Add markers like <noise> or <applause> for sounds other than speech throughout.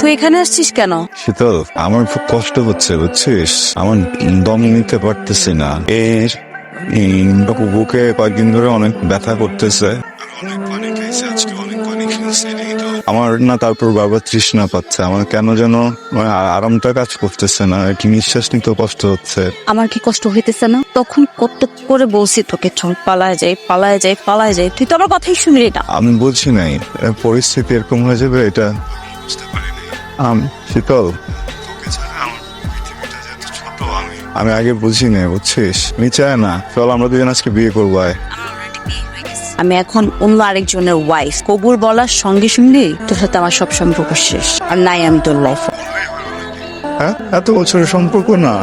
তুই এখানে আসছিস কেন? শীতল আমার খুব কষ্ট হচ্ছে বুঝছিস? আমার দম নিতে পারতেছি না। এর বুকে কয়েকদিন ধরে অনেক ব্যথা করতেছে। আমার না তারপর বাবা তৃষ্ণা পাচ্ছে। আমার কেন যেন মানে আরামটা কাজ করতেছে না। একটু নিঃশ্বাস নিতে কষ্ট হচ্ছে। আমার কি কষ্ট হইতেছে না? তখন কত করে বলছি তোকে চল পালায় যাই পালায় যাই পালায় যাই। তুই তো আমার কথাই শুনলি না। আমি বলছি নাই। পরিস্থিতি এরকম হয়ে যাবে এটা বুঝতে পারিনি। আম শীতল। আমি আগে বুঝি না বুঝছিস চাই না। চল আমরা দুজন আজকে বিয়ে করব আয়। আমি এখন অন্য আরেকজনের ওয়াইফ কবুর বলার সঙ্গে সঙ্গে তোর সাথে আমার সব সম্পর্ক শেষ। আর নাই আমি তোর লাইফ হ্যাঁ? এত বছরের সম্পর্ক না।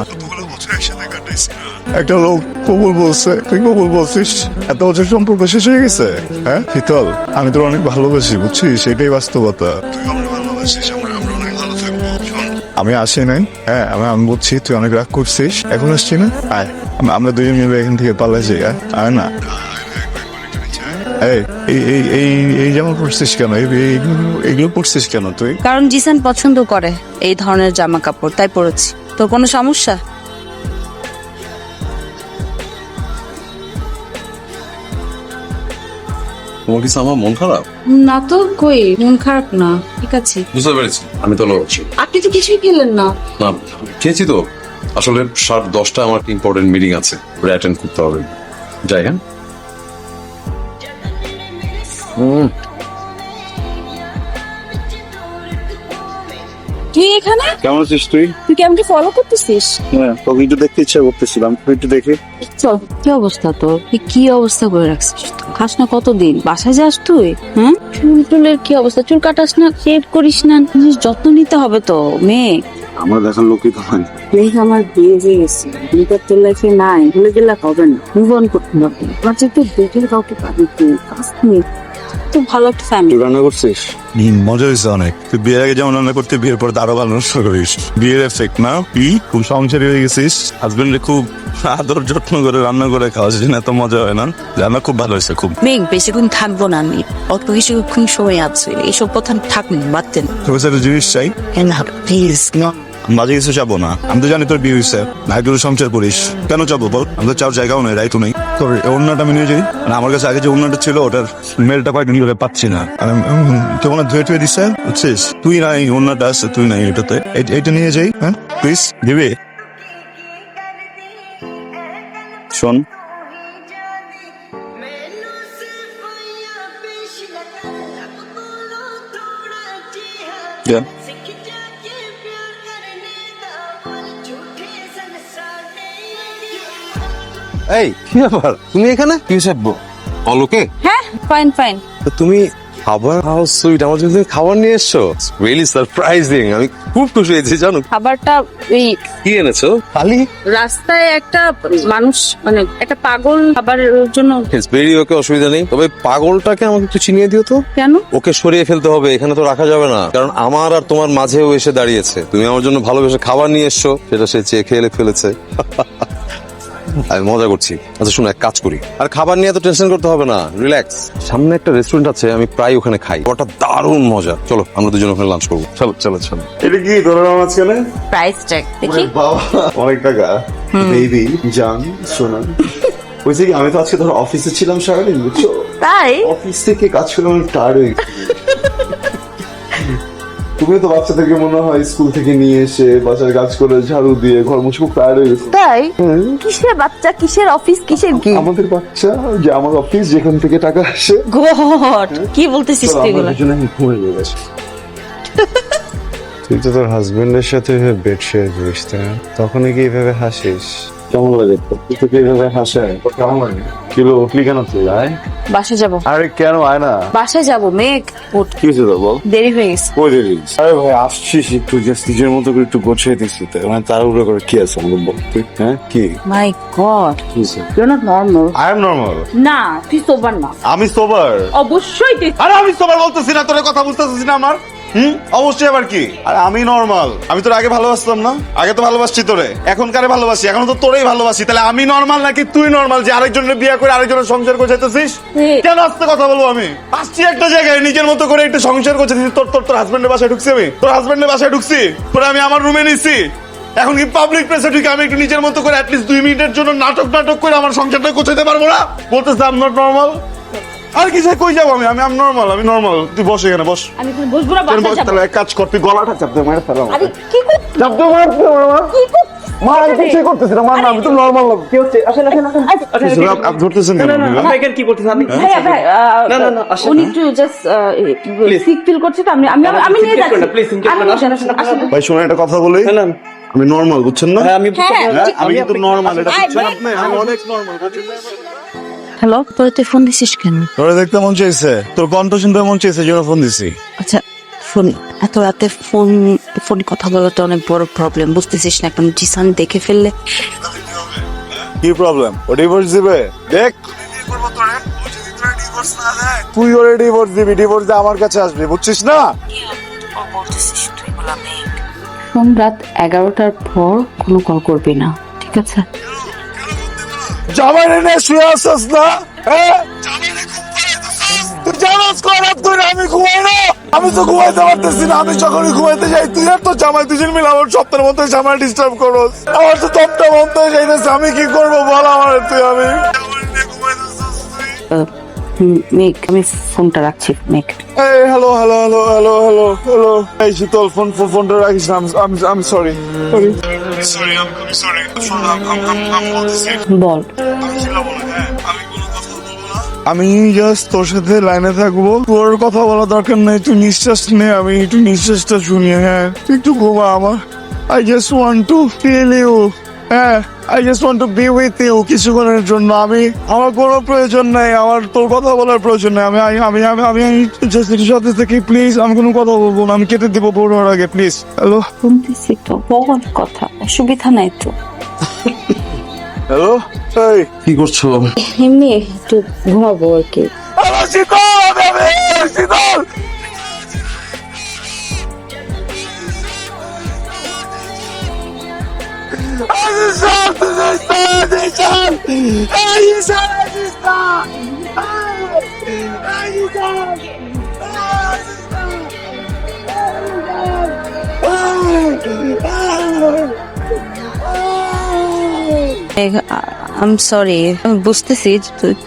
একটা লোক কবুল বলছে। তুই কবুল বলছিস? এত বছর সম্পর্ক শেষ হয়ে গেছে। হ্যাঁ শীতল? আমি তোর অনেক ভালোবাসি বুঝছিস? এটাই বাস্তবতা। তুই আমার ভালোবাসিস আমি আসি নাই। হ্যাঁ আমি আমি বলছি, তুই অনেক রাগ করছিস। এখন আসছি না? আয় আমরা দুজন মিলে এখান থেকে পালাই যাই, আয়? না। এই কেন? কেন তুই? কারণ জিসান পছন্দ করে এই ধরনের জামা কাপড়, তাই পরেছি। তোর কোনো সমস্যা? তোমার কিছু আমার মন খারাপ? না তো কই? মন খারাপ না ঠিক আছে। বুঝতে পেরেছি। আমি তো লড়ছি। আপনি তো কিছুই খেলেন না। না খেয়েছি তো। আসলে সাত দশটা আমার ইম্পর্টেন্ট মিটিং আছে। ওটা অ্যাটেন্ড করতে হবে। যাই হ্যাঁ? হুম। তুই এখানে? কেমন আছিস তুই? তুই কি আমাকে ফলো করতেছিস? হ্যাঁ তোকে একটু দেখতে ইচ্ছা করতেছিলাম তুই একটু দেখে। চল কি অবস্থা তোর? তুই কি অবস্থা করে রাখছিস? খাস না কতদিন? বাসায় যাস তুই? হ্যাঁ চুল টুলের কি অবস্থা? চুল কাটাস না শেভ করিস না যত্ন নিতে হবে তো মেয়ে। আমার দেখার লোকই তো হয় দেখ আমার বিয়ে হয়ে গেছে। বিয়েটা তোর লাইফে নাই। ভুলে গেলে হবে না। মুভ অন করতে হবে। আমার যে একটু দেখে কাউকে পাবি তুই কাজ নিয়ে তো ভালো একটা ফ্যামিলি রান্না করছিস? মজা হয়েছে অনেক। তুই বিয়ের আগে যেমন রান্না করতে বিয়ের পর আরও ভালো নষ্ট করিস। বিয়ের এফেক্ট না? কি? খুব সংসারী হয়ে গেছিস? হাজবেন্ডে খুব আদর যত্ন করে রান্না করে খাওয়াস জন্য এত মজা হয় না? রান্না খুব ভালো হয়েছে খুব। মেঘ বেশিক্ষণ থাকব না আমি। অল্প কিছুক্ষণ সময় আছে। এইসব কথা থাকুন বাদতেন তোর কাছে একটা জিনিস চাই? প্লিজ মাঝে কিছু যাব না। আমি তো জানি তোর বিয়ে হয়েছে না একটু সংসার করিস। কেন যাব বল? আমাদের চার জায়গাও নেই রাইটও নেই। এই ওড়নাটা আমি নিয়ে যাই। মানে আমার কাছে আগে যে ওড়নাটা ছিল, ওটার স্মেলটা কয়েকদিন ধরে পাচ্ছি না। আর হয় ধুয়ে টুয়ে দিচ্ছে বুঝছিস? তুই নাই, ওড়নাটা আছে, তুই নাই এটাতে। এই- এইটা নিয়ে যাই হ্যাঁ? প্লিজ দিবি শোন। Yeah. এই কি ব্যাপার? তুমি এখানে? কি হিসাব অলোকে? হ্যাঁ ফাইন ফাইন তো তুমি খাবার হাউস সুইট। আমার জন্য তুমি খাবার নিয়ে এসছো? রিয়েলি সারপ্রাইজিং আমি খুব খুশি হয়েছি জানো। খাবারটা এই কি এনেছো? খালি রাস্তায় একটা মানুষ মানে একটা পাগল খাবারের জন্য ইটস ভেরি ওকে অসুবিধা নেই। তবে পাগলটাকে আমাকে একটু চিনিয়ে দিও তো। কেন? ওকে সরিয়ে ফেলতে হবে এখানে তো রাখা যাবে না। কারণ আমার আর তোমার মাঝেও এসে দাঁড়িয়েছে। তুমি আমার জন্য ভালোবেসে খাবার নিয়ে এসছো সেটা সে চেয়ে খেয়ে ফেলেছে। <laughs> আমি মজা করছি। আচ্ছা শুনো এক কাজ করি। আর খাবার নিয়ে তো টেনশন করতে হবে না রিল্যাক্স সামনে একটা রেস্টুরেন্ট আছে আমি প্রায় ওখানে খাই। ওটা দারুণ মজা। চলো আমরা দুজন ওখানে লাঞ্চ করব। চলো চলো চলো। এটা কি তোর মাঝখানে প্রাইস ট্যাগ দেখি। বাবা অনেক টাকা। বেবি জান সোনা বলছি কি আমি তো আজকে ধর অফিসে ছিলাম সারাদিন বুঝছ? তাই? অফিস থেকে কাজ করে আমি টায়ার্ড হয়ে গেছি। তুমি তো বাচ্চাদেরকে মনে হয় স্কুল থেকে নিয়ে এসে বাসার কাজ করে ঝাড়ু দিয়ে ঘর মুছে খুব টায়ার্ড হয়ে গেছে। তাই? কিসের বাচ্চা? কিসের অফিস কিসের কি? আমাদের বাচ্চা যে আমার অফিস যেখান থেকে টাকা আসে। গড কি বলতেছিস তুই এগুলো? এখন ঘুমিয়ে গেছি। তুই তো তোর হাজবেন্ডের সাথে বেড শেয়ার করিস তাই না? তখনই কি এইভাবে হাসিস? কেমন লাগে? তুই হাসে? কেমন লাগে? কিলো উঠলি কেন তুই? আয়। বাসা যাব। আরে কেন? আয় না। বাসায় যাব মেঘ। উঠ। কি হয়েছে তো বল? দেরি হয়ে গেছে। কই দিলি আরে ভাই আসছিস একটু জাস্ট নিজের মতো করে একটু গোছিয়ে দিচ্ছি তো মানে তাড়াহুড়ো করে কি আছে আমাকে বল। তুই হ্যাঁ? কি? মাই গড কি you not normal I am normal না তুই সোবার না। আমি সোবার অবশ্যই তুই আরে আমি সোবার বলতেছি না তোর কথা বুঝতেছিস না আমার? হুম? অবশ্যই আবার কি? আর আমি নর্মাল আমি তোর আগে ভালোবাসতাম না? আগে তো ভালোবাসছি তোরে। এখন কারে ভালোবাসি। এখন তো তোরেই ভালোবাসি। তাহলে আমি নর্মাল নাকি তুই নর্মাল যে আরেকজনের বিয়ে করে আরেকজনের সংসার করে যেতেছিস কেন আসতে কথা বলব আমি? আসছি একটা জায়গায় নিজের মতো করে একটু সংসার করছে তোর তোর তোর হাজবেন্ডের বাসায় ঢুকছি আমি? তোর হাজবেন্ডের বাসায় ঢুকছি? তোরে আমি আমার রুমে নিছি? এখন কি পাবলিক প্লেসে ঢুকে আমি একটু নিজের মতো করে অ্যাটলিস্ট দুই মিনিটের জন্য নাটক নাটক করে আমার সংসারটা গোছাতে পারব না? বলতেছে আম নট নর্মাল আর কি সে কই যাব আমি? আমি আম নর্মাল আমি নর্মাল তুই বস এখানে বস। আমি এখানে বসবো না বস, যাব। তাহলে এক কাজ কর তুই গলাটা চাপতে মারে ফেলাম আরে কি কর চাপতে মারে ফেলাম কি কর মা আমি কিছুই করতেছি না মা না আমি তো নর্মাল লোক। কি হচ্ছে? আসেন আসেন আসেন। আপনি ধরতেছেন কেন ভাইয়া ভাই উনি একটু জাস্ট সিক ফিল করছে তো আমি আমি আমি নিয়ে যাচ্ছি। আমি নিয়ে যাচ্ছি। আসেন। আসেন ভাই শোনো একটা কথা বলি। আমি নর্মাল বুঝছেন না? হ্যাঁ হ্যাঁ, আমি কিন্তু নর্মাল এটা ভাই, বুঝছেন ভাই, আপনি? আমি অনেক নর্মাল হ্যালো তোর তুই ফোন দিছিস কেন? তোরে দেখতে মন চাইছে। তোর কণ্ঠ শুনতে মন চাইছে জন্য ফোন দিছি। আচ্ছা ফোন এত রাতে ফোন ফোনে কথা বলাটা অনেক বড় প্রবলেম বুঝতেছিস না এখন জিসান দেখে ফেললে। কি প্রবলেম ও ডিভোর্স দিবে? দেখ। তুই ওরে ডিভোর্স দিবি ডিভোর্স দিয়ে আমার কাছে আসবি বুঝছিস না? ফোন রাত এগারোটার পর কোনো কল করবি না ঠিক আছে? জামাই রে শুয়ে আসছ না? হ্যাঁ তুই জানাস করাত করে আমি ঘুমাই না? আমি তো ঘুমাইতে পারতেছি না আমি যখনই ঘুমাইতে যাই তুই আর তো জামাই দুজন মিলে আমার সপ্তাহের মধ্যে জামাই ডিস্টার্ব করো আমার তো তপটা বন্ধ হয়ে যাইতেছে আমি কি করব বল আমার তুই আমি? মেঘ আমি ফোনটা রাখছি মেঘ। এই hello hello hello hello hello hello এই শীতল ফোন ফোন ফোনটা রাখিস না আমি আমি সরি সরি সরি আমি খুবই সরি বল আমি জাস্ট তোর সাথে লাইনে থাকব। তোর কথা বলা দরকার নেই তুই নিঃশ্বাস নে আমি একটু নিঃশ্বাসটা শুনি হ্যাঁ। তুই একটু ঘুমা আমার। I just want to feel you হ্যাঁ I just want to be with you কিছুক্ষণের জন্য। আমি আমার কোনো প্রয়োজন নাই আমার তোর কথা বলার প্রয়োজন নেই। আমি আমি আমি আমি জাস্ট একটু সাথে থেকে প্লিজ আমি কোনো কথা বলব না। আমি কেটে দিব পড়ার আগে প্লিজ হ্যালো ফোন দিছি তো বল কথা অসুবিধা নাই তো। হ্যালো এই কি করছ? এমনি একটু ঘুমাবো আর কি। শীতল শীতল Aziza, আম সরি আমি বুঝতেছি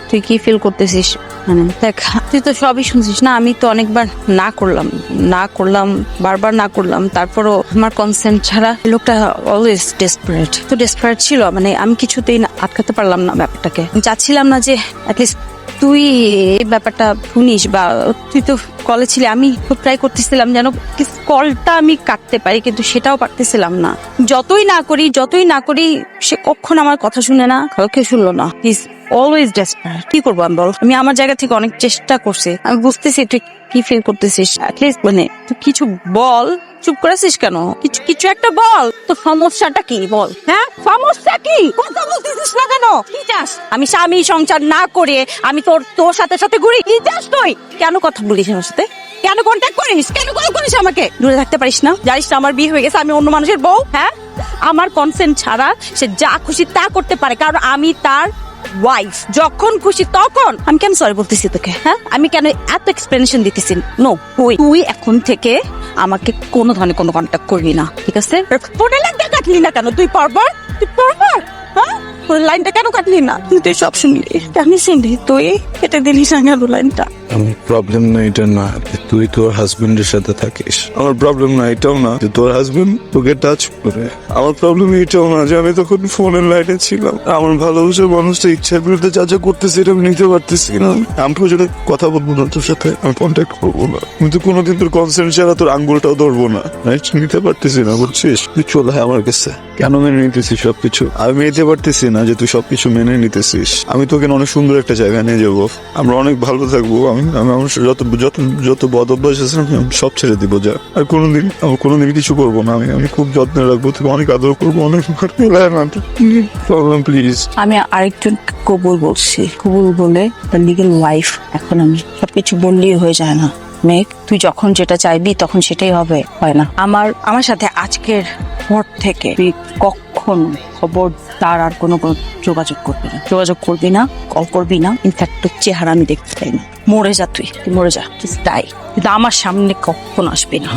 তুই কি ফিল করতেছিস মানে দেখ, তুই তো সবই শুনছিস না, আমি তো অনেকবার না করলাম না করলাম, বারবার না করলাম, তারপরও আমার কনসেন্ট ছাড়া লোকটা অলওয়েজ ডেসপারেট তো ডেসপারেট ছিল মানে আমি কিছুতেই আটকাতে পারলাম না ব্যাপারটাকে। চাচ্ছিলাম না যে অ্যাটলিস্ট তুই এই ব্যাপারটা শুনিস বা তুই তো কলে ছিলি, আমি খুব ট্রাই করতেছিলাম যেন কলটা আমি কাটতে পারি, কিন্তু সেটাও পারতেছিলাম না। যতই না করি, যতই না করি, সে কখন আমার কথা শুনে না, কাউকে শুনলো না। ইজ অলওয়েজ ডেসপারেট কি করব আমি বল? আমি আমার জায়গা থেকে অনেক চেষ্টা করছি। আমি বুঝতেছি তুই কি ফিল করতেছিস। অ্যাটলিস্ট মানে তুই কিছু বল। চুপ করেছিস কেন? কিছু কিছু একটা বল। তো সমস্যাটা কি বল? হ্যাঁ? সমস্যা কি? কথা বলতেছিস না কেন? কি চাস? আমি স্বামী সংসার না করে আমি তোর তোর সাথে সাথে ঘুরি। কি চাস তুই? কেন কথা বলিস আমার সাথে? কেন কন্ট্যাক্ট করিস? কেন কল করিস আমাকে? দূরে থাকতে পারিস না। জানিস না, আমার বিয়ে হয়ে গেছে, আমি অন্য মানুষের বউ হ্যাঁ? আমার কনসেন্ট ছাড়া সে যা খুশি তা করতে পারে। কারণ আমি তার ওয়াইফ যখন খুশি তখন, আমি কেন সরি বলতেছি তোকে? হ্যাঁ? আমি কেন এত এক্সপ্লেনেশন দিতেছি? নো তুই তুই এখন থেকে আমাকে কোনো ধরনের কোনো কন্ট্যাক্ট করবি না, ঠিক আছে? ফোনে লাইনটা কাটলি না কেন? তুই পরপর তুই পরপর হ্যাঁ? লাইনটা কেন কাটলি না? তুই সব শুনলি। কেন শুনলি তুই? কেটে দিলি না কেন লাইনটা আমার প্রবলেম না, এটা না। তুই তোর হাজবেন্ডের সাথে থাকিস। আমার প্রবলেম না, এটাও না যে তোর হাজবেন্ড তোকে টাচ করে। আমার প্রবলেম এটাও না যে আমি তখন ফোনের লাইনে ছিলাম। আমার ভালোবাসার মানুষটা ইচ্ছার বিরুদ্ধে যা যা করতেছে এটা আমি নিতে পারতেছি না। আমি প্রয়োজনে কথা বলব না তোর সাথে আমি কন্ট্যাক্ট করব না। কিন্তু কোনোদিন তোর কনসেন্ট ছাড়া তোর আঙ্গুলটাও ধরবো না। রাইট নিতে পারতেছি না বুঝছিস? তুই চলে আয় আমার কাছে। কেন মেনে নিতেছিস সবকিছু? আমি মেনে পারতেছি না যে তুই সবকিছু মেনে নিতেছিস। আমি তোকে অনেক সুন্দর একটা জায়গায় নিয়ে যাব। আমরা অনেক ভালো থাকব। আমি আমি আমার যত যত যত বদ অভ্যাস আছে আমি সব ছেড়ে দিব যা। আর কোনোদিন আমি কোনোদিন কিছু করব না আমি। আমি খুব যত্নে রাখব তোকে অনেক আদর করব, অনেক প্লিজ আমি আরেকজন কবুল বলছি। কবুল বলে লিগেল ওয়াইফ এখন আমি সবকিছু বললেই হয়ে যায় না। মেঘ, তুই যখন যেটা চাইবি, তখন সেটাই হবে, হয় না? আমার আমার সাথে আজকের পর থেকে তুই কখন খবরদার আর কোনো যোগাযোগ করবি না। যোগাযোগ করবি না কল করবি না। ইনফ্যাক্ট তোর চেহারা আমি দেখতে চাই না। মরে যা তুই তুই মরে যা। জাস্ট ডাই কিন্তু আমার সামনে কখন আসবি না।